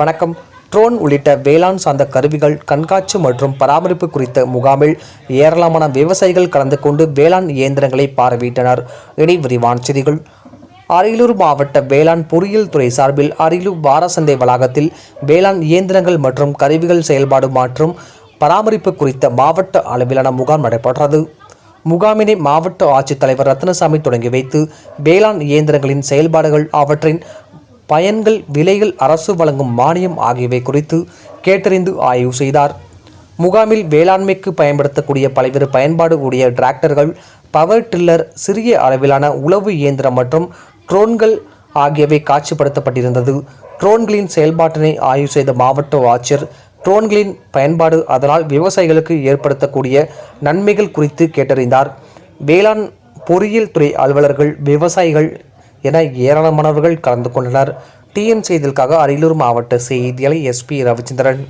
வணக்கம். ட்ரோன் உள்ளிட்ட வேளாண் சார்ந்த கருவிகள் கண்காட்சி மற்றும் பராமரிப்பு குறித்த முகாமில் ஏராளமான விவசாயிகள் கலந்து கொண்டு வேளாண் இயந்திரங்களை பார்வையிட்டனர். இனி விரிவான செய்திகள். அரியலூர் மாவட்ட வேளாண் பொறியியல் துறை சார்பில் அரியலூர் வாரசந்தை வளாகத்தில் வேளாண் இயந்திரங்கள் மற்றும் கருவிகள் செயல்பாடு மற்றும் பராமரிப்பு குறித்த மாவட்ட அளவிலான முகாம் நடைபெற்றது. முகாமினை மாவட்ட ஆட்சித்தலைவர் ரத்னசாமி தொடங்கி வைத்து வேளாண் இயந்திரங்களின் செயல்பாடுகள் அவற்றின் பயன்கள் விலைகள் அரசு வழங்கும் மானியம் ஆகியவை குறித்து கேட்டறிந்து ஆய்வு செய்தார். முகாமில் வேளாண்மைக்கு பயன்படுத்தக்கூடிய பல்வேறு பயன்பாடு உடைய டிராக்டர்கள் பவர் டில்லர் சிறிய அளவிலான உளவு இயந்திரம் மற்றும் ட்ரோன்கள் ஆகியவை காட்சிப்படுத்தப்பட்டிருந்தது. ட்ரோன்களின் செயல்பாட்டினை ஆய்வு செய்த மாவட்ட ஆட்சியர் ட்ரோன்களின் பயன்பாடு அதனால் விவசாயிகளுக்கு ஏற்படுத்தக்கூடிய நன்மைகள் குறித்து கேட்டறிந்தார். வேளாண் பொறியியல் துறை அலுவலர்கள் விவசாயிகள் என ஏராளமானவர்கள் கலந்து கொண்டனர். டிஎன் செய்திகளுக்காக அரியலூர் மாவட்ட செய்தியாளர் எஸ்பி ரவிச்சந்திரன்.